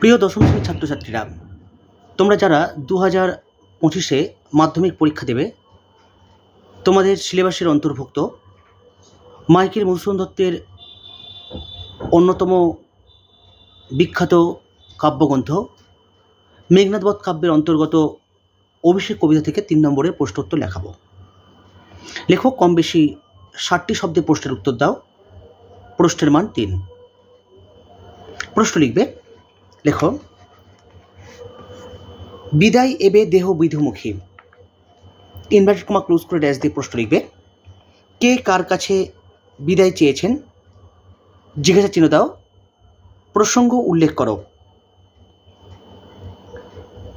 প্রিয় দশম শ্রেণির ছাত্রছাত্রীরা, তোমরা যারা দু হাজার পঁচিশে মাধ্যমিক পরীক্ষা দেবে, তোমাদের সিলেবাসের অন্তর্ভুক্ত মাইকেল মধুসূদন দত্তের অন্যতম বিখ্যাত কাব্যগ্রন্থ মেঘনাথবধ কাব্যের অন্তর্গত অভিষেক কবিতা থেকে তিন নম্বরের প্রশ্নোত্তর লেখাবো। লেখক, কম বেশি ষাটটি শব্দে প্রশ্নের উত্তর দাও। প্রশ্নের মান তিন। প্রশ্ন লিখবে লেখো বিদায় এবে দেহ বিধুমুখী। ইনভার্টেড কমা ক্লোজ করে ড্যাশ দিয়ে প্রশ্ন লিখবে, কে কার কাছে বিদায় চেয়েছেন? জিজ্ঞাসা চিহ্ন দাও, প্রসঙ্গ উল্লেখ করো।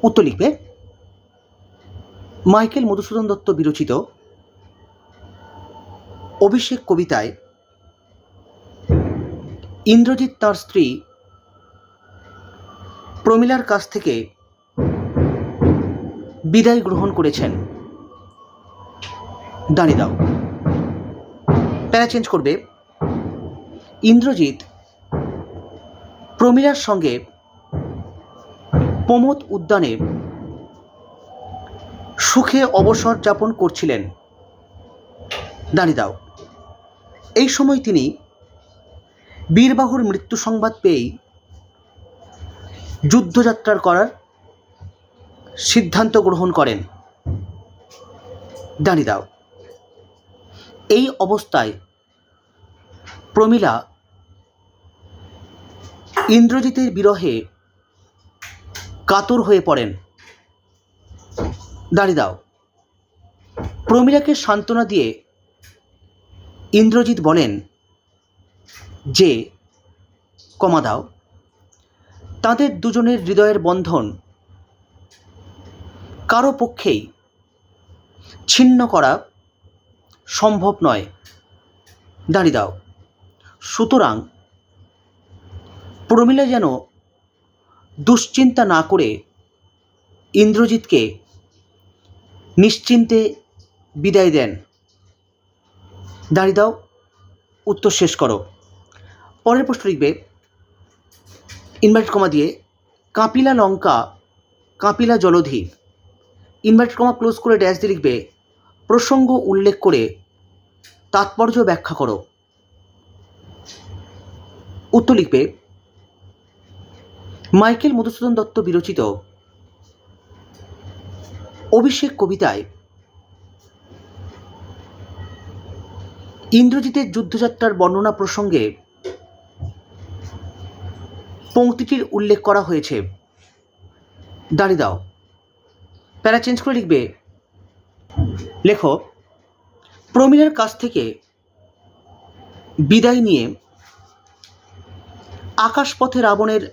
উত্তর লিখবে, মাইকেল মধুসূদন দত্ত বিরচিত অভিষেক কবিতায় ইন্দ্রজিৎ তার স্ত্রী প্রমিলার কাছ থেকে বিদায় গ্রহণ করেছেন। দাঁড়িয়ে দাও। প্যারা চেঞ্জ করবে। ইন্দ্রজিৎ প্রমিলার সঙ্গে প্রমোদ উদ্যানে সুখে অবসর যাপন করছিলেন। দাঁড়িয়ে দাও। এই সময় তিনি বীরবাহুর মৃত্যু সংবাদ পেয়েই যুদ্ধযাত্রার করার সিদ্ধান্ত গ্রহণ করেন। দাঁড়িয়ে দাও। এই অবস্থায় প্রমিলা ইন্দ্রজিতের বিরহে কাতর হয়ে পড়েন। দাঁড়িয়ে দাও। প্রমিলাকে সান্ত্বনা দিয়ে ইন্দ্রজিৎ বলেন যে কমা দাও। তাদের দুজনের হৃদয়ের বন্ধন কারও পক্ষেই ছিন্ন করা সম্ভব নয়। দাঁড়িয়ে দাও। সুতরাং প্রমিলা যেন দুশ্চিন্তা না করে ইন্দ্রজিৎকে নিশ্চিন্তে বিদায় দেন। দাঁড়িয়ে দাও। উত্তর শেষ করো। পরের প্রশ্ন লিখবে ইনভার্ট কমা দিয়ে কাঁপিলা লঙ্কা, কাঁপিলা জলধি। ইনভার্ট কমা ক্লোজ করে ড্যাশ দিয়ে লিখবে, প্রসঙ্গ উল্লেখ করে তাৎপর্য ব্যাখ্যা করো। উত্তর লিখবে, মাইকেল মধুসূদন দত্ত বিরচিত অভিষেক কবিতায় ইন্দ্রজিতের যুদ্ধযাত্রার বর্ণনা প্রসঙ্গে পংক্তিটির উল্লেখ করা হয়েছে। দাঁড়িয়ে দাও। প্যারা চেঞ্জ করে লিখবে, লেখো, প্রমিলার কাছ থেকে বিদায় নিয়ে আকাশপথে রাবণের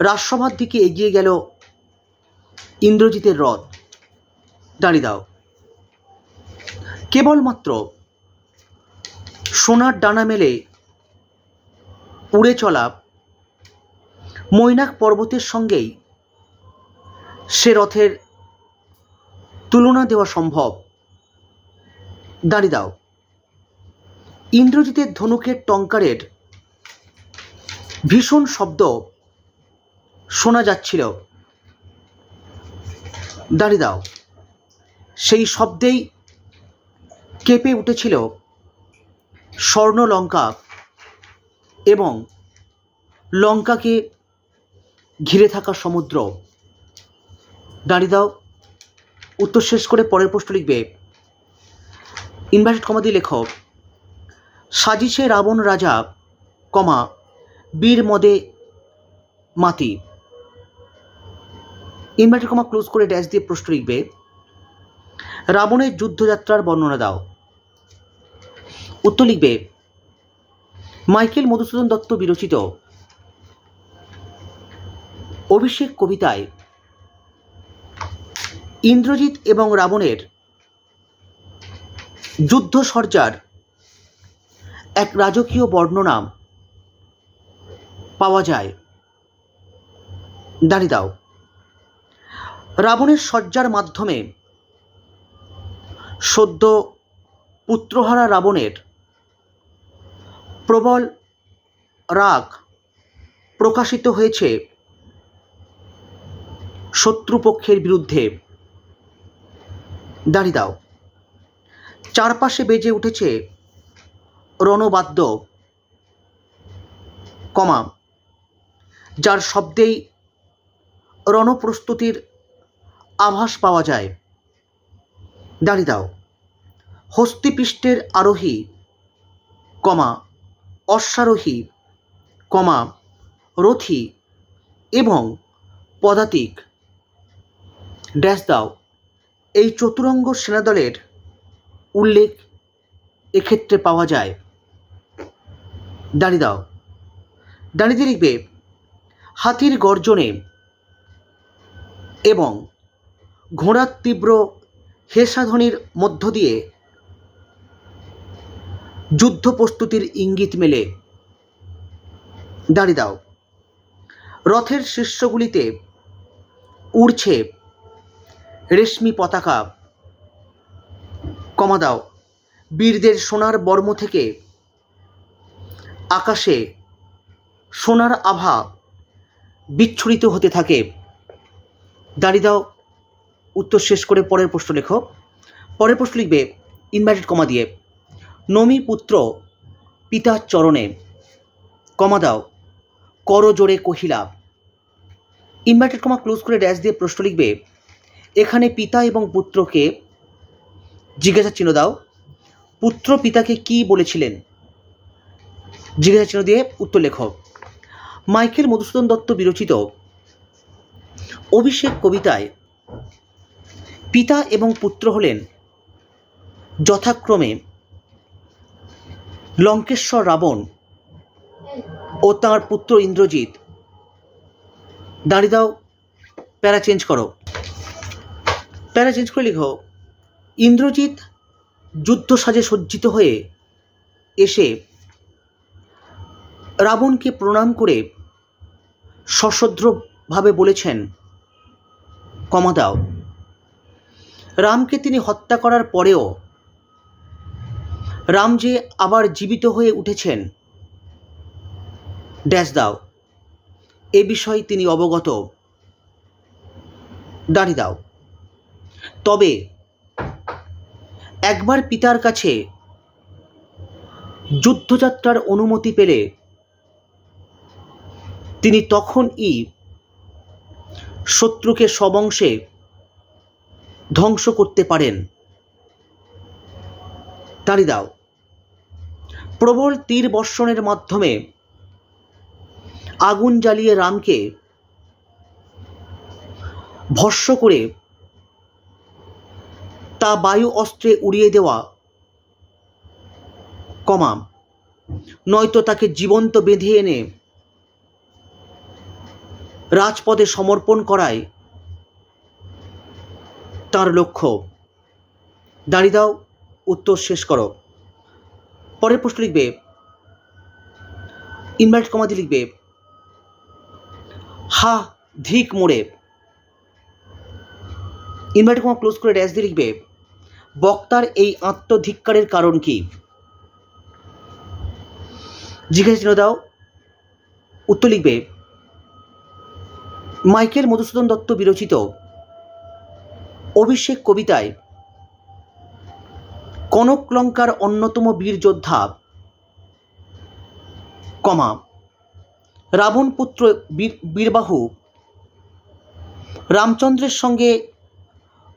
রাজসভার দিকে এগিয়ে গেল ইন্দ্রজিতের রথ। দাঁড়িয়ে দাও। কেবলমাত্র সোনার ডানা মেলে উড়ে চলা মৈনাক পর্বতের সঙ্গেই সে রথের তুলনা দেওয়া সম্ভব। দাঁড়িয়ে দাও। ইন্দ্রজিতের ধনুকের টঙ্কারের ভীষণ শব্দ শোনা যাচ্ছিল। দাঁড়িয়ে দাও। সেই শব্দেই কেঁপে উঠেছিল স্বর্ণলঙ্কা এবং লঙ্কাকে ঘিরে থাকা সমুদ্র। দাঁড়িয়ে দাও। উত্তর শেষ করে পরের প্রশ্ন লিখবে। ইনভার্টেড কমা দিয়ে লেখক সাজিছে রাবণ রাজা, কমা, বীর মদে মাতি। ইনভার্টেড কমা ক্লোজ করে ড্যাশ দিয়ে প্রশ্ন লিখবে। রাবণের যুদ্ধযাত্রার বর্ণনা দাও। উত্তর লিখবে, মাইকেল মধুসূদন দত্ত বিরচিত। অভিষেক কবিতায় ইন্দ্রজিৎ এবং রাবণের যুদ্ধসজ্জার এক রাজকীয় বর্ণনা পাওয়া যায়। দাঁড়িয়ে দাও। রাবণের সজ্জার মাধ্যমে সদ্য পুত্রহারা রাবণের প্রবল রাগ প্রকাশিত হয়েছে শত্রুপক্ষের বিরুদ্ধে। দাঁড়ি দাও। চারপাশে বেজে উঠেছে রণবাদ্য। কমা, যার শব্দেই রণপ্রস্তুতির আভাস পাওয়া যায়। দাঁড়ি দাও। হস্তিপৃষ্ঠের আরোহী। কমা, অশ্বারোহী। কমা, রথী এবং পদাতিক। ড্যাশ দাও। এই চতুরঙ্গ সেনাদলের উল্লেখ এক্ষেত্রে পাওয়া যায়। দাঁড়িয়ে দাও। দাঁড়িয়ে লিখবে, হাতির গর্জনে এবং ঘোড়ার তীব্র হেসাধ্বনির মধ্য দিয়ে যুদ্ধ প্রস্তুতির ইঙ্গিত মেলে। দাঁড়িয়ে দাও। রথের শীর্ষগুলিতে উড়ছে রেশমি পতাকা। কমা দাও। বীরদের সোনার বর্ম থেকে আকাশে সোনার আভা বিচ্ছুরিত হতে থাকে। দাঁড়িয়ে দাও। উত্তর শেষ করে পরের প্রশ্ন লেখো। পরের প্রশ্ন লিখবে, ইনভার্টেড কমা দিয়ে। নমি পুত্র পিতার চরণে, কমা দাও। কর জোরে কহিলা। ইনভার্টেড কমা ক্লোজ করে ড্যাশ দিয়ে প্রশ্ন লিখবে এখানে পিতা এবং পুত্রকে জিজ্ঞাসা চিহ্ন দাও। পুত্র পিতাকে কি বলেছিলেন? জিজ্ঞাসা চিহ্ন দিয়ে উত্তর লেখো। মাইকেল মধুসূদন দত্ত বিরচিত অভিষেক কবিতায় পিতা এবং পুত্র হলেন যথাক্রমে লঙ্কেশ্বর রাবণ ও তাঁর পুত্র ইন্দ্রজিৎ। দাঁড়িয়ে দাও, প্যারা চেঞ্জ করো। প্যারা চেঞ্জ করে লিখো ইন্দ্রজিৎ যুদ্ধ সাজে সজ্জিত হয়ে এসে রাবণকে প্রণাম করে সশদ্রভাবে বলেছেন কমা দাও। রামকে তিনি হত্যা করার পরেও রাম যে আবার জীবিত হয়ে উঠেছেন, ড্যাশ দাও। এ বিষয়ে তিনি অবগত। দাঁড়ি দাও। তবে একবার পিতার কাছে যুদ্ধযাত্রার অনুমতি পেলে তিনি তখনই শত্রুকে সবংশে ধ্বংস করতে পারেন। দাও। প্রবল তীর বর্ষণের মাধ্যমে আগুন জ্বালিয়ে রামকে ভস্য করে তা বায়ু অস্ত্রে উড়িয়ে দেওয়া। কমা। নয়তো তাকে জীবন্ত বেঁধে এনে রাজপদে সমর্পণ করায়। তার লক্ষ্য। দাঁড়িয়ে দাও, উত্তর শেষ করো। পরের প্রশ্ন লিখবে। ইনভার্ট কমাতে লিখবে। হা, ধিক মোড়ে। ইনভার্ট কমা ক্লোজ করে ড্যাশ দিয়ে লিখবে। বক্তার এই আত্মধিক্কারের কারণ কি? জিজ্ঞাসা চিহ্ন দাও। উত্তর লিখবে, মাইকেল মধুসূদন দত্ত বিরচিত অভিষেক কবিতায় কনকলঙ্কার অন্যতম বীর যোদ্ধা, কমা, রাবণ পুত্র বীরবাহু, রামচন্দ্রের সঙ্গে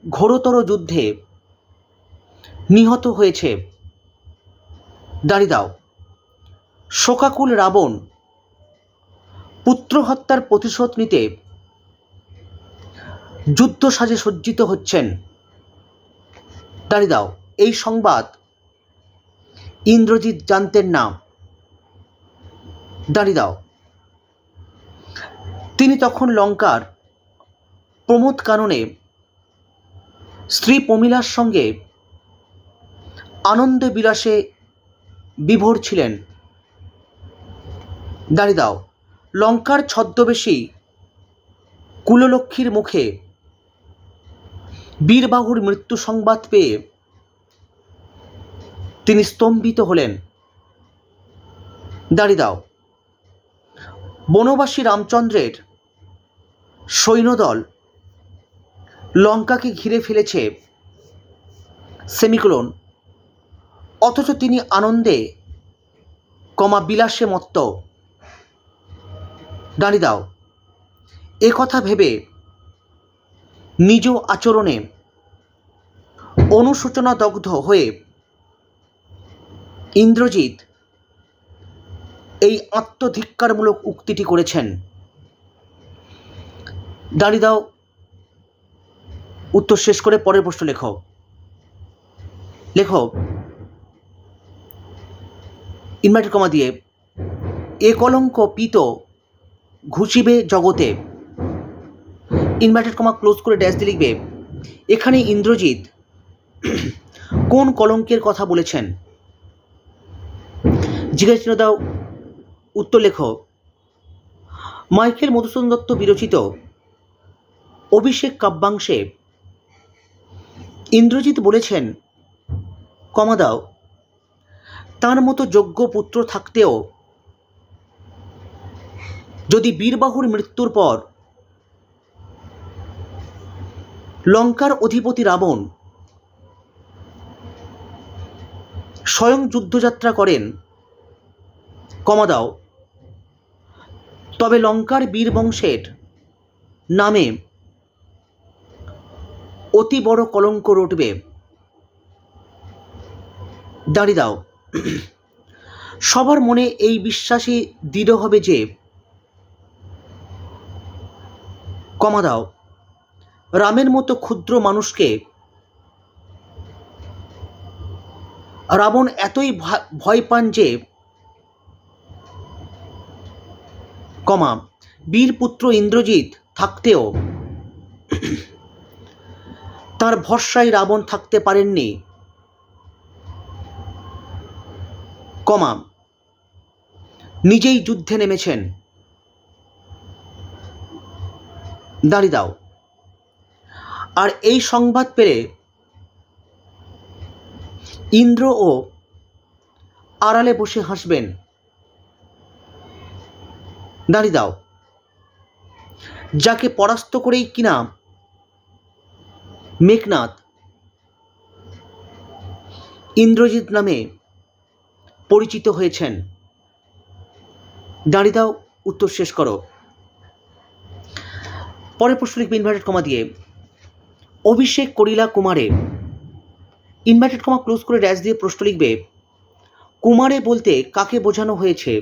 ঘোরতর যুদ্ধে নিহত হয়েছে। দাঁড়ি দাও। শোকাকুল রাবণ পুত্র হত্যার প্রতিশোধ নিতে যুদ্ধ সাজে সজ্জিত হচ্ছেন। দাঁড়ি দাও, এই সংবাদ ইন্দ্রজিৎ জানতেন না। দাঁড়ি দাও। তিনি তখন লঙ্কার প্রমোদ কাননে স্ত্রী প্রমিলার সঙ্গে আনন্দ বিলাসে বিভোর ছিলেন। দাঁড়ি দাও, লঙ্কার ছদ্মবেশী কুললক্ষ্মীর মুখে বীরবাহুর মৃত্যু সংবাদ পেয়ে তিনি স্তম্ভিত হলেন। দাঁড়ি দাও, বনবাসী রামচন্দ্রের সৈন্যদল লঙ্কাকে ঘিরে ফেলেছে সেমিকোলন। অথচ তিনি আনন্দে কমা বিলাসে মত্ত। দাঁড়িয়ে দাও। এ কথা ভেবে নিজ আচরণে অনুশোচনা দগ্ধ হয়ে ইন্দ্রজিৎ এই আত্মধিক্কারমূলক উক্তিটি করেছেন। দাঁড়িয়ে দাও। উত্তর শেষ করে পরের প্রশ্ন লেখো। লেখো ইনভার্টেড কমা দিয়ে, এ কলঙ্ক পিত ঘুষিবে জগতে। ইনভার্টেড কমা ক্লোজ করে ড্যাশ দিয়ে লিখবে, এখানে ইন্দ্রজিৎ কোন কলঙ্কের কথা বলেছেন? জিজ্ঞাসা দাও, উত্তর লেখো, মাইকেল মধুসূদন দত্ত বিরচিত অভিষেক কাব্যাংশে ইন্দ্রজিৎ বলেছেন, কমা দাও। তার মতো যোগ্য পুত্র থাকতেও, যদি বীরবাহুর মৃত্যুর পর লঙ্কার অধিপতি রাবণ স্বয়ং যুদ্ধযাত্রা করেন কমা দাও, তবে লঙ্কার বীর বংশের নামে অতি বড় কলঙ্ক রটবে। দাঁড়িয়ে দাও। সবার মনে এই বিশ্বাসই দৃঢ় হবে যে, কমা দাও। রামের মতো ক্ষুদ্র মানুষকে রাবণ এতই ভয় পান যে, কমা, বীরপুত্র ইন্দ্রজিৎ থাকতেও, তার ভরসায় রাবণ থাকতে পারেননি। কমা নিজেই যুদ্ধে নেমেছেন। দাঁড়িয়ে দাও। আর এই সংবাদ পেলে ইন্দ্র ও আড়ালে বসে হাসবেন। দাঁড়িয়ে দাও। যাকে পরাস্ত করেই কিনা মেঘনাথ ইন্দ্রজিৎ নামে পরিচিত হয়েছেন। দাঁড়িয়ে দাও, উত্তর শেষ করো। পরের প্রশ্ন লিখবে ইনভার্টেড কমা দিয়ে। অভিষেক করিলা কুমারে ইনভার্টেড কমা ক্লোজ করে ড্যাশ দিয়ে প্রশ্ন লিখবে, কুমারে বলতে কাকে বোঝানো হয়েছে?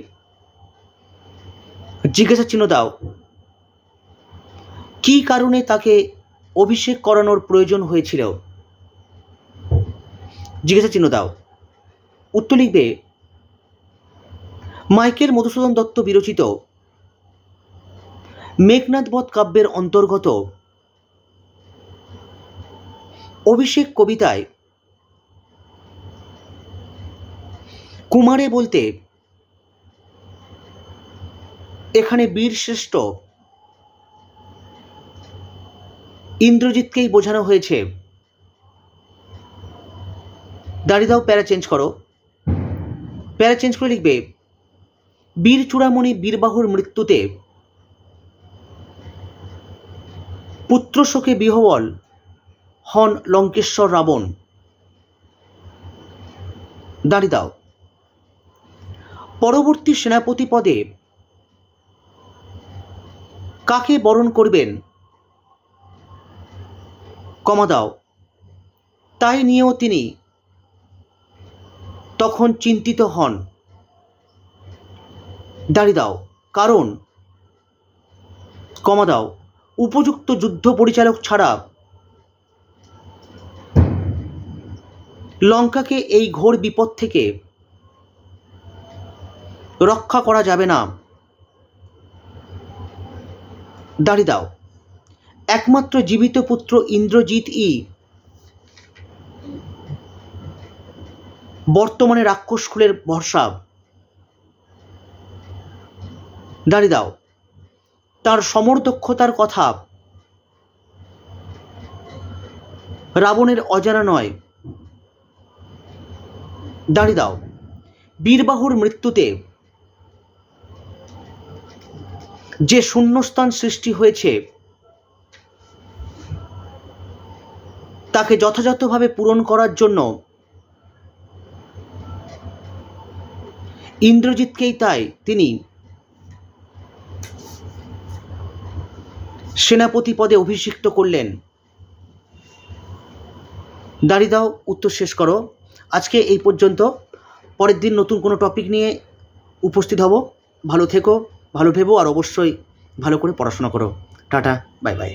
জিজ্ঞাসা চিহ্ন দাও। কি কারণে তাকে অভিষেক করানোর প্রয়োজন হয়েছিল? জিজ্ঞাসা চিহ্ন দাও। উত্তর লিখবে মাইকেল মধুসূদন দত্ত বিরচিত। মেঘনাথবধ কাব্যের অন্তর্গত। অভিষেক কবিতায়। কুমারে বলতে, এখানে বীরশ্রেষ্ঠ ইন্দ্রজিৎকেই বোঝানো হয়েছে। দাঁড়িয়ে দাও, প্যারা চেঞ্জ করো। প্যারা চেঞ্জ করে লিখবে বীর চূড়ামণি বীরবাহুর মৃত্যুতে পুত্র শোকে বিহবল হন লঙ্কেশ্বর রাবণ। দাঁড়িয়ে দাও। পরবর্তী সেনাপতি পদে কাকে বরণ করবেন? কমা দাও। তাই নিয়েও তিনি তখন চিন্তিত হন। দাঁড়িয়ে দাও। কারণ কমা দাও। উপযুক্ত যুদ্ধ পরিচালক ছাড়া লঙ্কাকে এই ঘোর বিপদ থেকে রক্ষা করা যাবে না। দাঁড়িয়ে দাও। একমাত্র জীবিত পুত্র ইন্দ্রজিৎ ই বর্তমানে রাক্ষস কুলের ভরসা। দাঁড়িয়ে দাও। তার সমরদক্ষতার কথা রাবণের অজানা নয়। দাঁড়িয়ে দাও। বীরবাহুর মৃত্যুতে যে শূন্যস্থান সৃষ্টি হয়েছে, তাকে যথাযথভাবে পূরণ করার জন্য ইন্দ্রজিৎকেই তাই তিনি সেনাপতি পদে অভিষিক্ত করলেন। দাঁড়িয়ে দাও, উত্তর শেষ করো। আজকে এই পর্যন্ত। পরের দিন নতুন কোনো টপিক নিয়ে উপস্থিত হব। ভালো থেকো, ভালো ভেবো, আর অবশ্যই ভালো করে পড়াশোনা করো। Tata bye bye